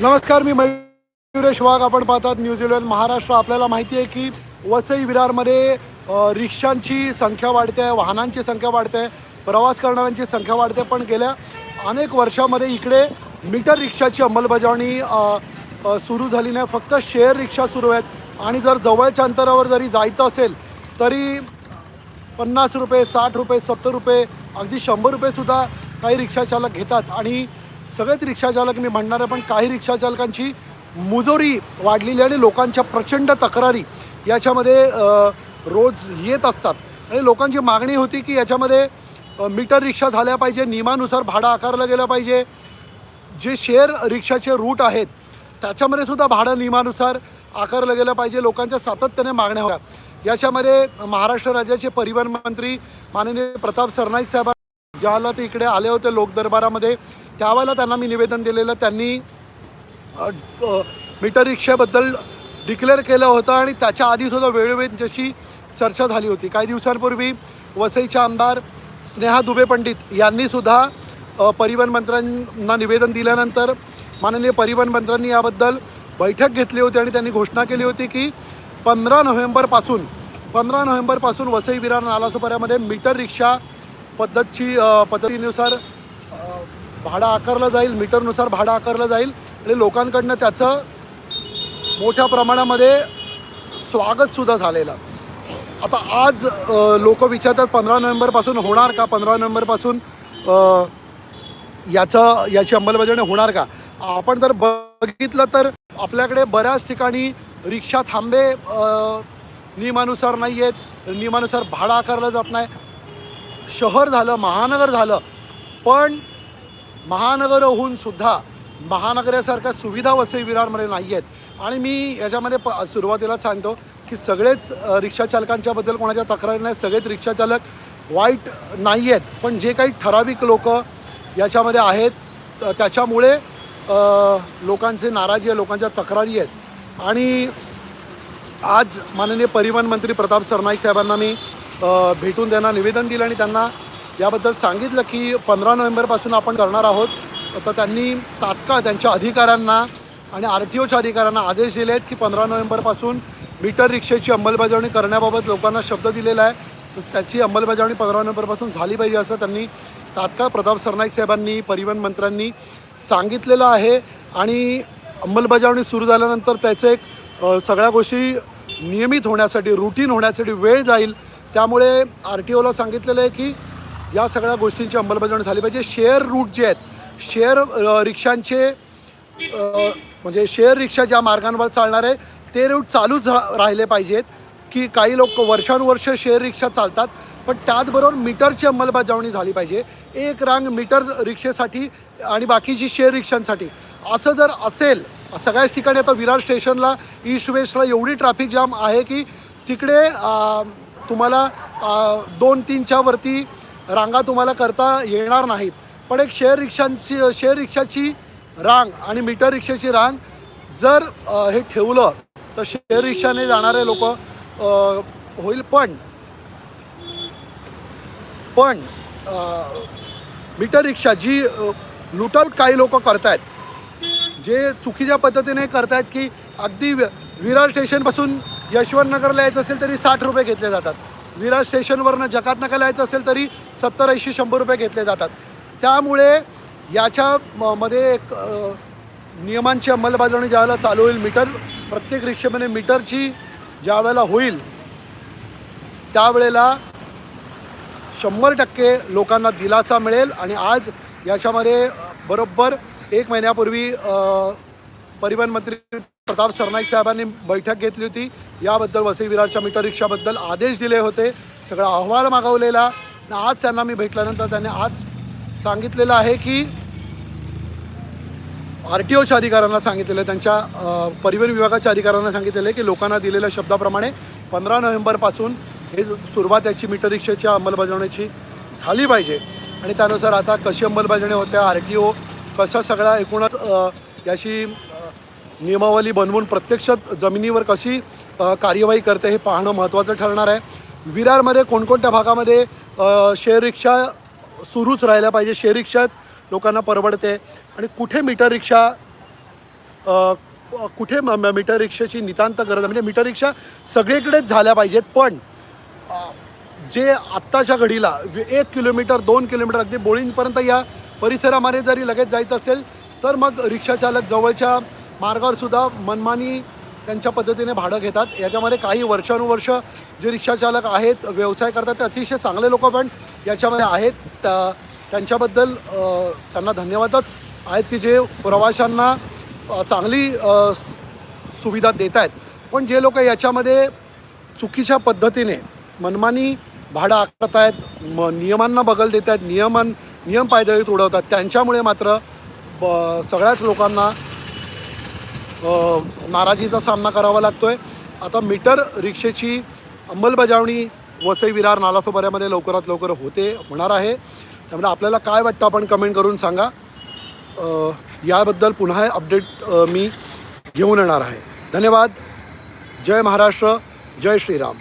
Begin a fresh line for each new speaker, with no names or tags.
नमस्कार मी मयुरेश वाघ. आपण पाहतात न्यूझीलंड महाराष्ट्र. आपल्याला माहिती आहे की वसई विरारमध्ये रिक्षांची संख्या वाढते आहे वाहनांची संख्या वाढते आहे प्रवास करणाऱ्यांची संख्या वाढते पण गेल्या अनेक वर्षामध्ये इकडे मीटर रिक्षाची अंमलबजावणी सुरू झाली नाही. फक्त शेअर रिक्षा सुरू आहेत. आणि जर जवळच्या अंतरावर जरी जायचं असेल तरी पन्नास रुपये साठ रुपये सत्तर रुपये अगदी शंभर रुपयेसुद्धा काही रिक्षाचालक घेतात. आणि सगळेच रिक्षाचालक मी म्हणणार आहे पण काही रिक्षाचालकांची मुजोरी वाढलेली आणि लोकांच्या प्रचंड तक्रारी याच्यामध्ये रोज येत असतात. आणि लोकांची मागणी होती की याच्यामध्ये मीटर रिक्षा झाल्या पाहिजे नियमानुसार भाडं आकारलं गेलं पाहिजे. जे शेअर रिक्षाचे रूट आहेत त्याच्यामध्ये सुद्धा भाडं नियमानुसार आकारलं गेलं पाहिजे लोकांच्या सातत्याने मागण्या होत्या. याच्यामध्ये महाराष्ट्र राज्याचे परिवहन मंत्री माननीय प्रताप सरनाईक साहेब ज्यावेळेला ते इकडे आले होते लोकदरबारामध्ये त्यावेळेला त्यांना मी निवेदन दिलेलं त्यांनी मीटर रिक्षाबद्दल डिक्लेअर केलं होतं आणि त्याच्या आधीसुद्धा वेळोवेळी जशी चर्चा झाली होती. काही दिवसांपूर्वी वसईच्या आमदार स्नेहा दुबे पंडित यांनीसुद्धा परिवहन मंत्र्यांना निवेदन दिल्यानंतर माननीय परिवहन मंत्र्यांनी याबद्दल बैठक घेतली होती आणि त्यांनी घोषणा केली होती की पंधरा नोव्हेंबरपासून पंधरा नोव्हेंबरपासून वसई विरार नालासोपाऱ्यामध्ये मीटर रिक्षा पद्धतची पद्धतीनुसार भाडं आकारलं जाईल मीटरनुसार भाडं आकारलं जाईल आणि लोकांकडनं त्याचं मोठ्या प्रमाणामध्ये स्वागतसुद्धा झालेलं. आता आज लोक विचारतात पंधरा नोव्हेंबरपासून होणार का? पंधरा नोव्हेंबरपासून याचं याची अंमलबजावणी होणार का? आपण जर बघितलं तर आपल्याकडे बऱ्याच ठिकाणी रिक्षा थांबे नियमानुसार नाही आहेत नियमानुसार भाडं आकारलं जात नाही. शहर झालं महानगर झालं पण महानगर होऊन सुद्धा महानगरासारख्या सुविधा वसई विरारमध्ये नाही आहेत. आणि मी याच्यामध्ये प सुरुवातीला सांगतो की सगळेच रिक्षाचालकांच्याबद्दल कोणाच्या तक्रारी नाही सगळेच रिक्षाचालक वाईट नाही आहेत. पण जे काही ठराविक लोक याच्यामध्ये आहेत त्याच्यामुळे लोकांचे नाराजी आहे लोकांच्या तक्रारी आहेत. आणि आज माननीय परिवहन मंत्री प्रताप सरनाईक साहेबांना मी भेटून त्यांना निवेदन दिलं आणि त्यांना याबद्दल सांगितलं की पंधरा नोव्हेंबरपासून आपण करणार आहोत. तर त्यांनी तात्काळ त्यांच्या अधिकाऱ्यांना आणि आर टी ओच्या अधिकाऱ्यांना आदेश दिले आहेत की पंधरा नोव्हेंबरपासून मीटर रिक्षेची अंमलबजावणी करण्याबाबत लोकांना शब्द दिलेला आहे. तर त्याची अंमलबजावणी पंधरा नोव्हेंबरपासून झाली पाहिजे असं त्यांनी तात्काळ प्रताप सरनाईक साहेबांनी परिवहन मंत्र्यांनी सांगितलेलं आहे. आणि अंमलबजावणी सुरू झाल्यानंतर त्याचं एक सगळ्या गोष्टी नियमित होण्यासाठी रुटीन होण्यासाठी वेळ जाईल. त्यामुळे आर टी ओला सांगितलेलं आहे की या सगळ्या गोष्टींची अंमलबजावणी झाली पाहिजे. शेअर रूट जे आहेत शेअर रिक्षांचे म्हणजे शेअर रिक्षा ज्या मार्गांवर चालणार आहे ते रूट चालूच रा- राहिले पाहिजेत. की काही लोक वर्षानुवर्ष शेअर रिक्षा चालतात पण त्याचबरोबर मीटरची अंमलबजावणी झाली पाहिजे. एक रांग मीटर रिक्षेसाठी आणि बाकीची शेअर रिक्षांसाठी. असं जर असेल सगळ्याच ठिकाणी आता विरार स्टेशनला ईस्ट वेस्टला एवढी ट्रॅफिक जाम आहे की तिकडे तुम्हाला दोन तीनच्या वरती रांगा तुम्हाला करता येणार नाहीत. पण एक शेअर रिक्षांची शेअर रिक्षाची रांग आणि मीटर रिक्षाची रांग जर हे ठेवलं तर शेअर रिक्षाने जाणारे लोक होईल. पण पण मीटर रिक्षा जी लुटआउट काही लोक करतायत जे चुकीच्या पद्धतीने करतायत की अगदी वि- विरार स्टेशनपासून यशवंत नगरला यायचं असेल तरी साठ रुपये घेतले जातात. विरार स्टेशनवरनं जकात नगरला यायचं असेल तरी सत्तर ऐंशी शंभर रुपये घेतले जातात. त्यामुळे याच्या म- मध्ये एक नियमांची अंमलबजावणी ज्यावेळेला चालू होईल मीटर प्रत्येक रिक्षेमध्ये मीटरची ज्या वेळेला होईल त्यावेळेला शंभर टक्के लोकांना दिलासा मिळेल आणि आज याच्यामध्ये बरोबर एक महिन्यापूर्वी परिवहन मंत्री प्रताप सरनाईक साहेबांनी बैठक घेतली होती. याबद्दल वसई विरारच्या मीटर रिक्षाबद्दल आदेश दिले होते. सगळा अहवाल मागवलेला. आणि आज त्यांना मी भेटल्यानंतर त्यांनी आज सांगितलेलं आहे की आर टी ओच्या अधिकाऱ्यांना सांगितलेलं आहे. त्यांच्या परिवहन विभागाच्या अधिकाऱ्यांना सांगितलेलं आहे की लोकांना दिलेल्या शब्दाप्रमाणे पंधरा नोव्हेंबरपासून हे सुरुवात याची मीटर रिक्षेच्या अंमलबजावणीची झाली पाहिजे. आणि त्यानुसार आता कशी अंमलबजावणी होते आर टी ओ कशा सगळ्या एकूणच याची नियमावली बनवून प्रत्यक्षात जमिनीवर कशी कार्यवाही करते हे पाहणं महत्त्वाचं ठरणार आहे. विरारमध्ये कोणकोणत्या भागामध्ये शेअर रिक्षा सुरूच राहिल्या पाहिजे शेअर रिक्षात लोकांना परवडते आणि कुठे मीटर रिक्षा कुठे म- मीटर रिक्षाची नितांत गरज आहे? म्हणजे मीटर रिक्षा सगळीकडेच झाल्या पाहिजेत पण जे आत्ताच्या घडीला एक किलोमीटर दोन किलोमीटर अगदी बोळींपर्यंत या परिसरामध्ये जरी लगेच जायचं असेल तर मग रिक्षाचालक जवळच्या मार्गावर सुद्धा मनमानी त्यांच्या पद्धतीने भाडं घेतात. याच्यामध्ये काही वर्षानुवर्ष जे रिक्षाचालक आहेत व्यवसाय करतात ते अतिशय चांगले लोक पण याच्यामध्ये आहेत. त्या त्यांच्याबद्दल त्यांना धन्यवादच आहेत की जे प्रवाशांना चांगली सुविधा देत आहेत पण जे लोक याच्यामध्ये चुकीच्या पद्धतीने मनमानी भाडं आकारत आहेत म नियमांना बगल देत आहेत नियमन नियम पायदळीत उडवतात त्यांच्यामुळे मात्र ब सगळ्याच लोकांना नाराजीचा सामना करावा लागतो आहे आता मीटर रिक्षेची अंमलबजावणी वसई विरार नालासोबऱ्यामध्ये लवकरात लवकर होते होणार आहे. त्यामुळे आपल्याला काय वाटतं आपण कमेंट करून सांगा. याबद्दल पुन्हा अपडेट मी घेऊन येणार आहे. धन्यवाद. जय महाराष्ट्र. जय श्रीराम.